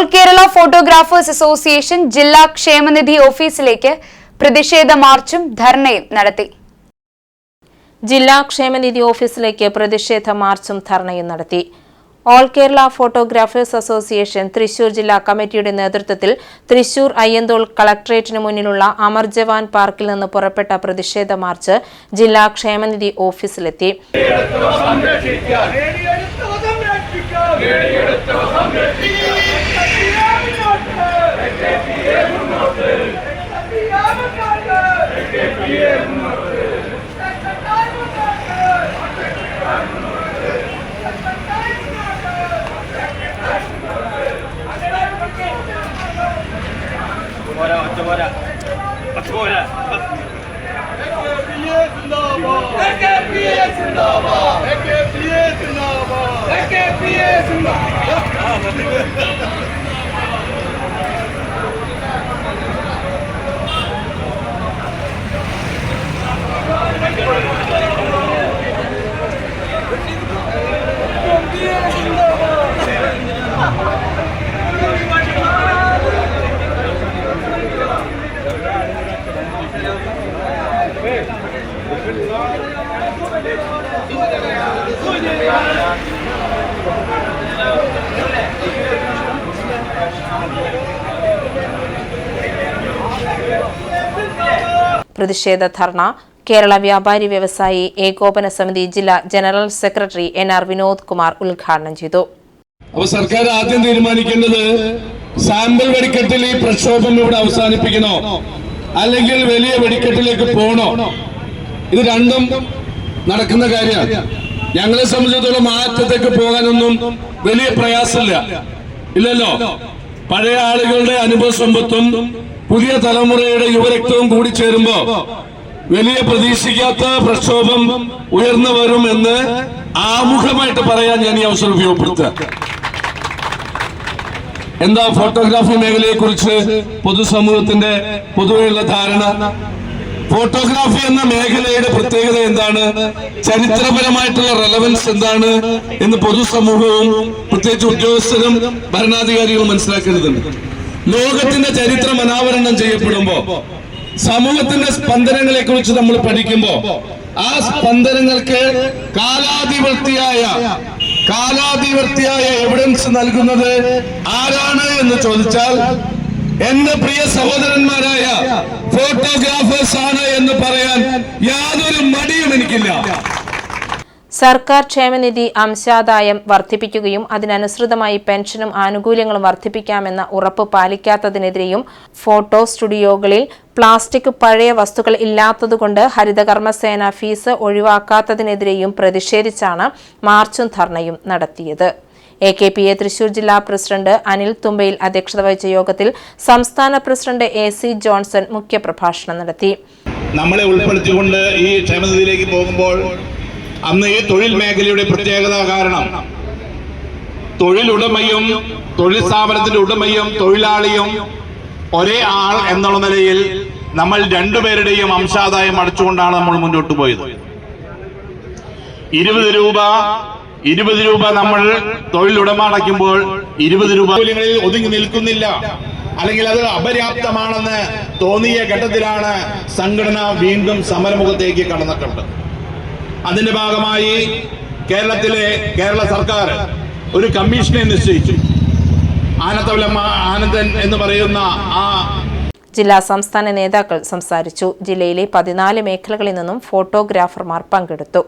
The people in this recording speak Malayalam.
ഓൾ കേരള ഫോട്ടോഗ്രാഫേഴ്സ് അസോസിയേഷൻ ജില്ലാ ക്ഷേമനിധി ഓഫീസിലേക്ക് പ്രതിഷേധ മാർച്ചും ധർണയും നടത്തി. ജില്ലാ ക്ഷേമനിധി ഓഫീസിലേക്ക് പ്രതിഷേധ മാർച്ചും ധർണയും നടത്തി. All Kerala photographers association Thrissur ജില്ലാ കമ്മിറ്റിയുടെ നേതൃത്വത്തിൽ തൃശൂർ അയ്യന്തോൾ കളക്ടറേറ്റിന് മുന്നിലുള്ള അമർ ജവാൻ പാർക്കിൽ നിന്ന് പുറപ്പെട്ട പ്രതിഷേധ മാർച്ച് ജില്ലാ ക്ഷേമനിധി ഓഫീസിലെത്തി. പോരാ ഒറ്റ പോരാ. ഒറ്റ പോരാ. പ്രതിഷേധ ധർണ. കേരള വ്യാപാരി വ്യവസായി ഏകോപന സമിതി ജില്ലാ general secretary N R Vinod Kumar ഉദ്ഘാടനം ചെയ്തു. അപ്പൊ സർക്കാർ ആദ്യം തീരുമാനിക്കേണ്ടത് സാമ്പിൾ വെടിക്കെട്ടിൽ ഈ പ്രക്ഷോഭം ഇവിടെ അവസാനിപ്പിക്കണോ? അല്ലെങ്കിൽ വലിയ വെടിക്കെട്ടിലേക്ക് പോകണോ? ഇത് രണ്ടും നടക്കുന്ന കാര്യമാണ്. ഞങ്ങളെ സംബന്ധിച്ചിടത്തോളം മാറ്റത്തേക്ക് പോകാനൊന്നും വലിയ പ്രയാസമില്ല. ഇല്ലല്ലോ? പഴയ ആളുകളുടെ അനുഭവ സമ്പത്തും പുതിയ തലമുറയുടെ യുവരക്തവും കൂടി ചേരുമ്പോ വലിയ പ്രതീക്ഷിക്കാത്ത പ്രക്ഷോഭം ഉയർന്നു വരും എന്ന് ആമുഖമായിട്ട് പറയാൻ ഞാൻ ഈ അവസരം ഉപയോഗപ്പെടുത്തുക. എന്താ ഫോട്ടോഗ്രാഫി മേഖലയെ കുറിച്ച് പൊതുസമൂഹത്തിന്റെ പൊതുവെയുള്ള ധാരണ? ഫോട്ടോഗ്രാഫി എന്ന മേഖലയുടെ പ്രത്യേകത എന്താണ്? ചരിത്രപരമായിട്ടുള്ള റെലവൻസ് എന്താണ് എന്ന് പൊതുസമൂഹവും പ്രത്യേകിച്ച് ഉദ്യോഗസ്ഥരും ഭരണാധികാരികളും മനസ്സിലാക്കേണ്ടതുണ്ട്. ലോകത്തിന്റെ ചരിത്രം അനാവരണം ചെയ്യപ്പെടുമ്പോ സമൂഹത്തിന്റെ സ്പന്ദനങ്ങളെ കുറിച്ച് നമ്മൾ പഠിക്കുമ്പോ ആ സ്പന്ദനങ്ങൾക്ക് കാലാധിവർത്തിയായ കാലാധിവർത്തിയായ എവിഡൻസ് നൽകുന്നത് ആരാണ് എന്ന് ചോദിച്ചാൽ എന്റെ പ്രിയ സഹോദരന്മാരായ ഫോട്ടോഗ്രാഫേഴ്സ് ആണ് എന്ന് പറയാൻ യാതൊരു മടിയും എനിക്കില്ല. സർക്കാർ ക്ഷേമനിധി അംശാദായം വർദ്ധിപ്പിക്കുകയും അതിനനുസൃതമായി പെൻഷനും ആനുകൂല്യങ്ങളും വർദ്ധിപ്പിക്കാമെന്ന ഉറപ്പ് പാലിക്കാത്തതിനെതിരെയും ഫോട്ടോ സ്റ്റുഡിയോകളിൽ പ്ലാസ്റ്റിക് പഴയ വസ്തുക്കൾ ഇല്ലാത്തതുകൊണ്ട് ഹരിതകർമ്മസേന ഫീസ് ഒഴിവാക്കാത്തതിനെതിരെയും പ്രതിഷേധിച്ചാണ് മാർച്ചും ധർണയും നടത്തിയത്. A K P A Thrissur ജില്ലാ പ്രസിഡന്റ് അനിൽ തുമ്പയിൽ അധ്യക്ഷത വഹിച്ച യോഗത്തിൽ സംസ്ഥാന പ്രസിഡന്റ് എ സി ജോൺസൺ മുഖ്യപ്രഭാഷണം നടത്തി. നമ്മളെ ഉൾപ്പെടുത്തിക്കൊണ്ട് ഈ ക്ഷേമനിധിയിലേക്ക് പോകുമ്പോൾ അന്ന് ഈ തൊഴിൽ മേഖലയുടെ പ്രത്യേകത കാരണം തൊഴിലുടമയും തൊഴിൽ സ്ഥാപനത്തിന്റെ ഉടമയും തൊഴിലാളിയും ഒരേ ആൾ എന്നുള്ള നിലയിൽ നമ്മൾ രണ്ടുപേരുടെയും അംശാദായം അടച്ചുകൊണ്ടാണ് നമ്മൾ മുന്നോട്ട് പോയത്. ഇരുപത് രൂപ ഇരുപത് രൂപ നമ്മൾ തൊഴിലുടമ അടയ്ക്കുമ്പോൾ ഇരുപത് രൂപ കൂലികളിൽ ഒതുങ്ങി നിൽക്കുന്നില്ല. അല്ലെങ്കിൽ അത് അപര്യാപ്തമാണെന്ന് തോന്നിയ ഘട്ടത്തിലാണ് സംഘടന വീണ്ടും സമരമുഖത്തേക്ക് കടന്നിട്ടുണ്ട് അതിന്റെ ഭാഗമായി കേരളത്തിലെ കേരള സർക്കാർ ഒരു കമ്മീഷനെ നിശ്ചയിച്ചു. ആനത്തവലമ്മ ആനന്ദൻ എന്ന് പറയുന്ന ആ ജില്ലാ സംസ്ഥാന നേതാക്കൾ സംസാരിച്ചു. ജില്ലയിലെ പതിനാല് മേഖലകളിൽ നിന്നും ഫോട്ടോഗ്രാഫർമാർ പങ്കെടുത്തു.